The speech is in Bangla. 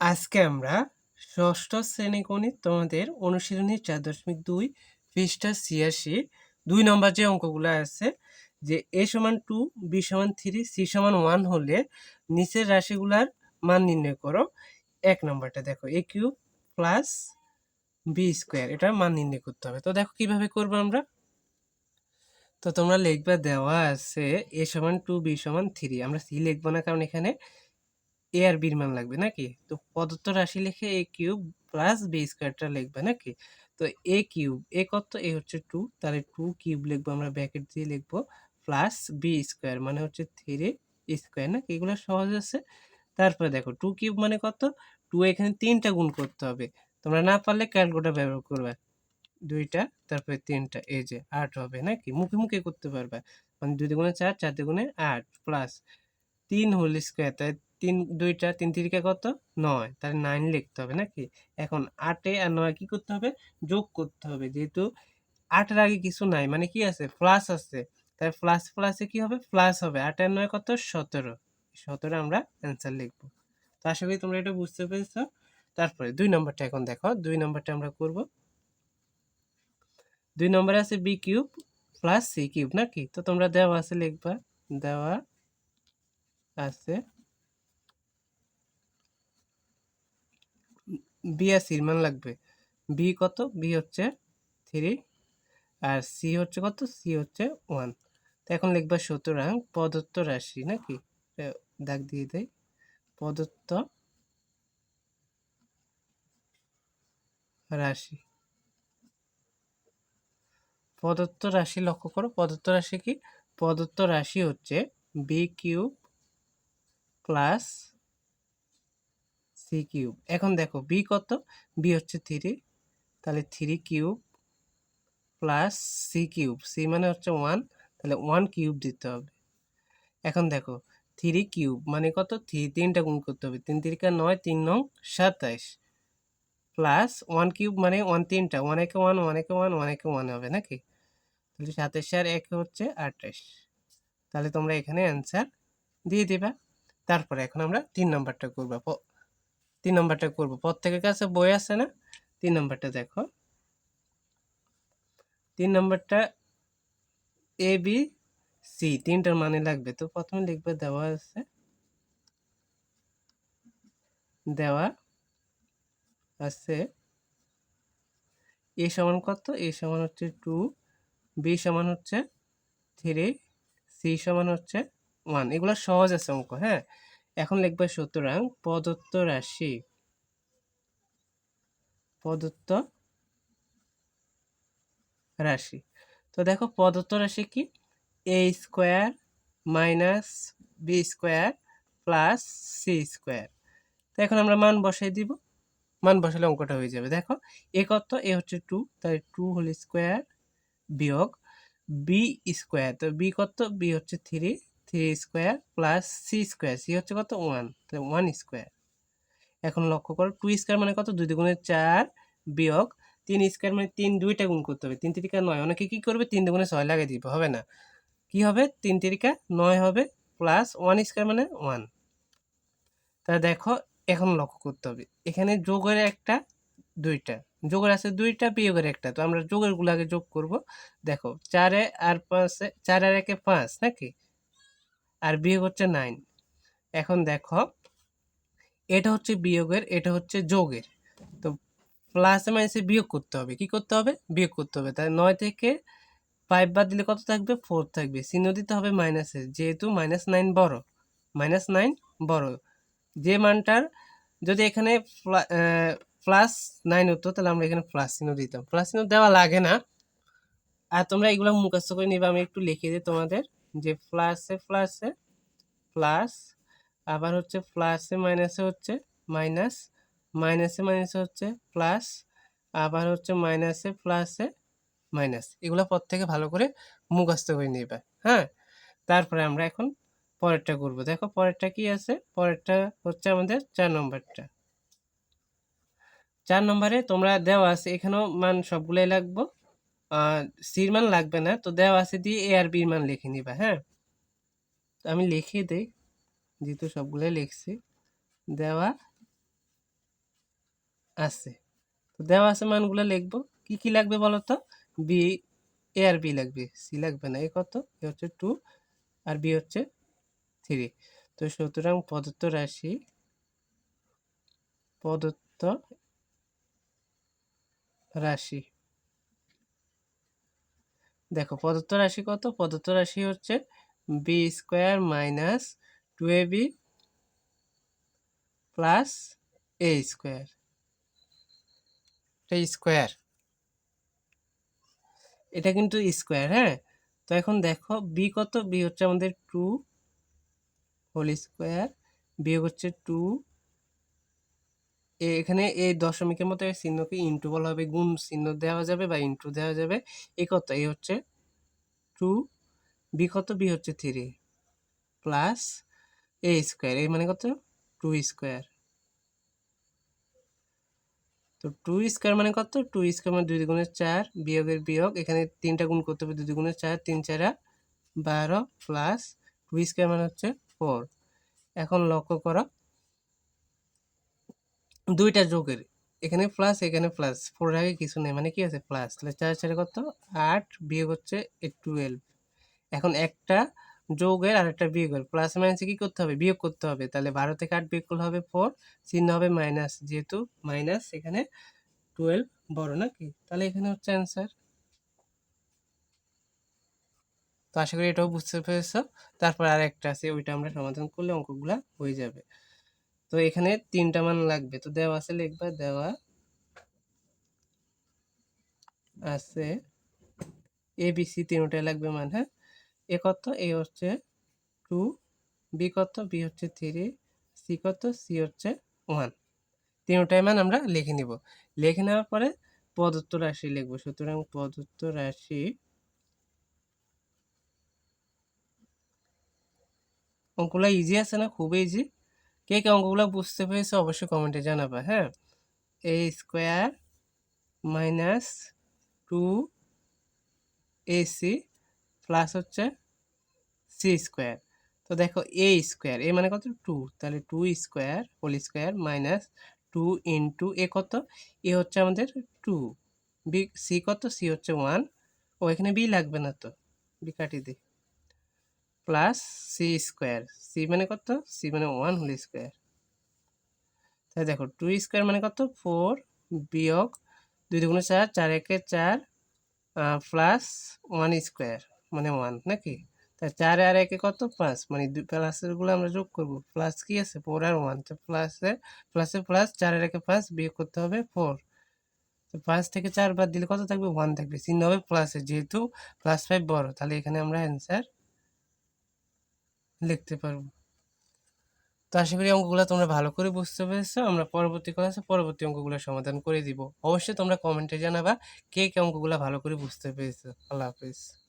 আজকে আমরা ষষ্ঠ শ্রেণি গণিত তোমাদের অনুশীলনী চার দশমিক দুই পৃষ্ঠা ছিয়াশি, দুই নম্বর যে অঙ্কগুলো আছে, যে এ সমান টু, বি সমান থ্রি, সি সমান ওয়ান হলে নিচের রাশিগুলার মান নির্ণয় করো। এক নম্বরটা দেখো, A cube plus B square, এটার মান নির্ণয় করতে হবে। তো দেখো কীভাবে করব আমরা? তো তোমরা লিখবা দেওয়া আছে এ সমান টু, বি সমান থ্রি। আমরা সি লিখব না কারণ এখানে এ আর বির মান লাগবে নাকি? তো প্রদত্ত রাশি লিখে এ কিউব প্লাস বি স্কোয়ারটা লিখবে নাকি? তো এ কিউব, এ কত? এ হচ্ছে টু তাহলে টু কিউব লিখব আমরা ব্র্যাকেট দিয়ে লিখব প্লাস বি স্কোয়ার মানে হচ্ছে থ্রি স্কোয়ার নাকি? এগুলো সহজ আছে। তারপরে দেখো টু কিউব মানে কত? টু এখানে তিনটা গুণ করতে হবে। তোমরা না পারলে ক্যালকুলেটার ব্যবহার করবে। দুইটা, তারপরে তিনটা, এই যে আট হবে নাকি? মুখে মুখে করতে পারবে। মানে দুই দুগুণে চার চার দুগুণে আট প্লাস তিন হোল স্কোয়ার তাই তিন, দুইটা, তিন তিরিকা কত? নয়। তাহলে নাইন লিখতে হবে নাকি? এখন আটে আর নয় কি করতে হবে? যোগ করতে হবে। যেহেতু আটের আগে কিছু নাই মানে কি আছে? প্লাস আছে। তাই প্লাস প্লাসে কি হবে? প্লাস হবে। আট আর নয় কত? সতেরো। সতেরো আমরা অ্যান্সার লিখব। তো আশা করি তোমরা এটা বুঝতে পেরেছ। তারপরে দুই নম্বরটা এখন দেখো। দুই নম্বরটা আমরা করব। দুই নম্বরে আছে B cube plus C cube নাকি? তো তোমরা দেওয়া আছে লিখবা। দেওয়া আছে বি সির মান লাগবে। বি কত? বি হচ্ছে থ্রি আর সি হচ্ছে কত? সি হচ্ছে ওয়ান তো এখন লিখবা সুতরাং প্রদত্ত রাশি নাকি? দাগ দিয়ে দেয় প্রদত্ত রাশি। প্রদত্ত রাশি লক্ষ্য করো। প্রদত্ত রাশি কি? প্রদত্ত রাশি হচ্ছে B cube plus C cube. এখন দেখো, বি কত? বি হচ্ছে থ্রি। তাহলে three cube plus C cube. C মানে হচ্ছে ওয়ান। তাহলে ওয়ান কিউব দিতে হবে। এখন দেখো, থ্রি কিউব মানে কত? থ্রি, তিনটা গুণ করতে হবে। তিন তিরিকা নয়, তিন নং সাতাইশ। প্লাস ওয়ান কিউব মানে ওয়ান তিনটা। ওয়ান একে ওয়ান ওয়ান একে ওয়ান ওয়ান একে ওয়ান হবে নাকি? তাহলে সাতাইশ আর এক হচ্ছে আঠাশ তাহলে তোমরা এখানে অ্যান্সার দিয়ে দিবা। তারপরে এখন আমরা তিন নম্বরটা করব। তিন নম্বরটা করব। প্রত্যেকের কাছে বই আছে না? তিন নম্বরটা দেখো। তিন নম্বরটা এ বি সি তিনটার মানে লাগবে। তো প্রথমে লিখবে দেওয়া আছে। দেওয়া আছে এ সমান কত? এ সমান হচ্ছে টু বি সমান হচ্ছে থ্রি সি সমান হচ্ছে ওয়ান এগুলো সহজ আছে অঙ্ক হ্যাঁ? এখন লিখবে সুতরাং প্রদত্ত রাশি প্রদত্ত রাশি। তো দেখো প্রদত্ত রাশি কি? A square minus B square plus C square তো এখন আমরা মান বসাই দিব। মান বসালে অঙ্কটা হয়ে যাবে। দেখো এ কত? এ হচ্ছে টু তাই টু হোল স্কোয়ার বিয়োগ বি স্কোয়ার তো বি কত? বি হচ্ছে three three square plus C square C হচ্ছে কত? ওয়ান ওয়ান স্কোয়ার এখন লক্ষ্য করো টু স্কোয়ার মানে কত? দুই দুগুণে চার বিয়োগ তিন স্কোয়ার মানে তিন, দুইটা গুণ করতে হবে। তিন তিরিকা নয়, অনেকে কী করবে? তিন দুগুণে ছয় লাগিয়ে দিবে, হবে না। কি হবে? তিন তিরিকা নয় হবে প্লাস ওয়ান স্কোয়ার মানে ওয়ান তা দেখো, এখন লক্ষ্য করতে হবে। এখানে যোগের একটা দুইটা, যোগের আছে দুইটা, বিয়োগের একটা। তো আমরা যোগেরগুলো আগে যোগ করব। দেখো, চারে আর পাঁচে, চার আর একে পাঁচ, নাকি? আর বিয়োগ হচ্ছে নাইন এখন দেখো, এটা হচ্ছে বিয়োগের, এটা হচ্ছে যোগের। তো প্লাসে মাইনাসে বিয়োগ করতে হবে। কি করতে হবে? বিয়োগ করতে হবে। তাই নয় থেকে ফাইভ বাদ দিলে কত থাকবে? ফোর থাকবে। চিহ্ন দিতে হবে মাইনাসে যেহেতু মাইনাস নাইন বড় মাইনাস নাইন বড়। যে মানটার যদি এখানে প্লাস নাইন হতো, তাহলে আমরা এখানে প্লাস চিহ্ন দিতাম। প্লাস চিহ্ন দেওয়া লাগে না। আর তোমরা এগুলো মুখস্থ করে নিবে। আমি একটু লিখে দিই তোমাদের। যে প্লাসে প্লাসে প্লাস আবার হচ্ছে প্লাসে মাইনাসে হচ্ছে মাইনাস মাইনাসে মাইনাসে হচ্ছে প্লাস আবার হচ্ছে মাইনাসে প্লাসে মাইনাস এগুলো পর থেকে ভালো করে মুখস্থ করে নিবে হ্যাঁ? তারপরে আমরা এখন পরেরটা করব। দেখো পরেরটা কি আছে? পরেরটা হচ্ছে আমাদের চার নম্বরটা। চার নম্বরে তোমরা দেওয়া আছে, এখানেও মান সবগুলোই লাগবো। সির মান লাগবে না। তো দেওয়া আছে দিয়ে এ আর বির মান লিখে নিবা হ্যাঁ? তো আমি লিখে দেই, যেহেতু সবগুলোই লিখছি। দেওয়া আছে। তো দেওয়া আছে মানগুলো লিখব। কি কি লাগবে বলো তো? বি এ আর বি লাগবে। সি লাগবে না। এ কত? এ হচ্ছে টু আর বি হচ্ছে থ্রি তো সুতরাং প্রদত্ত রাশি প্রদত্ত রাশি দেখো প্রদত্ত রাশি কত? প্রদত্ত রাশি হচ্ছে B square minus two A B plus A square এটা স্কোয়ার এটা কিন্তু স্কোয়ার হ্যাঁ? তো এখন দেখো বি কত? বি হচ্ছে আমাদের টু হোল স্কোয়ার বিয়োগ হচ্ছে টু এখানে এই দশমিকের মতো চিহ্নকে ইন্টু বলা হবে, গুণ চিহ্ন দেওয়া যাবে বা ইন্টু দেওয়া যাবে। এই কত? এই হচ্ছে টু বি কত? বি হচ্ছে থ্রি প্লাস এ স্কোয়ার এই মানে কত? টু স্কোয়ার তো টু স্কোয়ার মানে কত? টু স্কোয়ার মানে দুই গুণের চার, বিয়োগের বিয়োগ। এখানে তিনটা গুণ করতে হবে দুই গুণের চার, তিন চারা বারো প্লাস টু স্কোয়ার মানে হচ্ছে ফোর এখন লক্ষ্য করো দুইটা যোগের। এখানে প্লাস এখানে প্লাস ফোর আগে কিছু নেই। মানে কি আছে? প্লাস তাহলে চার চারে কত? আট বিয়োগ হচ্ছে টুয়েলভ এখন একটা যোগের আর একটা বিয়োগের। প্লাস মাইনাসে কি করতে হবে? বিয়োগ করতে হবে। তাহলে বারো থেকে আট বিয়োগ করলে হবে ফোর চিহ্ন হবে মাইনাস যেহেতু মাইনাস এখানে টুয়েলভ বড় নাকি তাহলে এখানে হচ্ছে অ্যান্সার তো আশা করি এটাও বুঝতে পেরেছ। তারপর আর একটা আছে। ওইটা আমরা সমাধান করলে অঙ্কগুলা হয়ে যাবে। তো এখানে তিনটা মান লাগবে। তো দেওয়া আছে লিখবা, দেওয়া আছে এ বি সি তিনটাই লাগবে মান হ্যাঁ? এ কত? এ হচ্ছে টু বি কত? বি হচ্ছে থ্রি সি কত? সি হচ্ছে ওয়ান তিনটাই মান আমরা লিখে নিব। লিখে নেওয়ার পরে প্রদত্ত রাশি লিখব। সুতরাং প্রদত্ত রাশি অঙ্কগুলো ইজি আছে না? খুব ইজি কে কে অঙ্কগুলো বুঝতে পেরেছে অবশ্যই কমেন্টে জানাবা হ্যাঁ? A square minus two AC plus হচ্ছে সি স্কোয়ার তো দেখো এ স্কোয়ার এ মানে কত? টু তাহলে two square whole square minus two into A কত? এ হচ্ছে আমাদের টু বি সি কত? সি হচ্ছে ওয়ান ও এখানে বি লাগবে না তো। বি কাটি দিই। প্লাস সি স্কোয়ার সি মানে কত? সি মানে ওয়ান হোল স্কোয়ার তাই দেখো টু স্কোয়ার মানে কত? ফোর বিয়োগ দুই দুগুণে চার চার একে চার প্লাস ওয়ান স্কোয়ার মানে ওয়ান নাকি? তাই চার আর একে কত? পাঁচ মানে দুই প্লাসেরগুলো আমরা যোগ করব। প্লাস কি আছে? ফোর আর ওয়ান তো প্লাসে প্লাসে প্লাস চার আর একে পাঁচ বিয়োগ করতে হবে ফোর তো পাঁচ থেকে চার বাদ দিলে কত থাকবে? ওয়ান থাকবে। চিহ্ন হবে প্লাসে যেহেতু প্লাস ফাইভ বড়, তাহলে এখানে আমরা অ্যান্সার লিখতে পারব। তো আশা করি অঙ্কগুলো তোমরা ভালো করে বুঝতে পেরেছ। আমরা পরবর্তী ক্লাসে পরবর্তী অঙ্কগুলো সমাধান করে দিব। অবশ্যই তোমরা কমেন্টে জানাবা কে কে অঙ্কগুলো ভালো করে বুঝতে পেরেছ। আল্লাহ হাফিজ।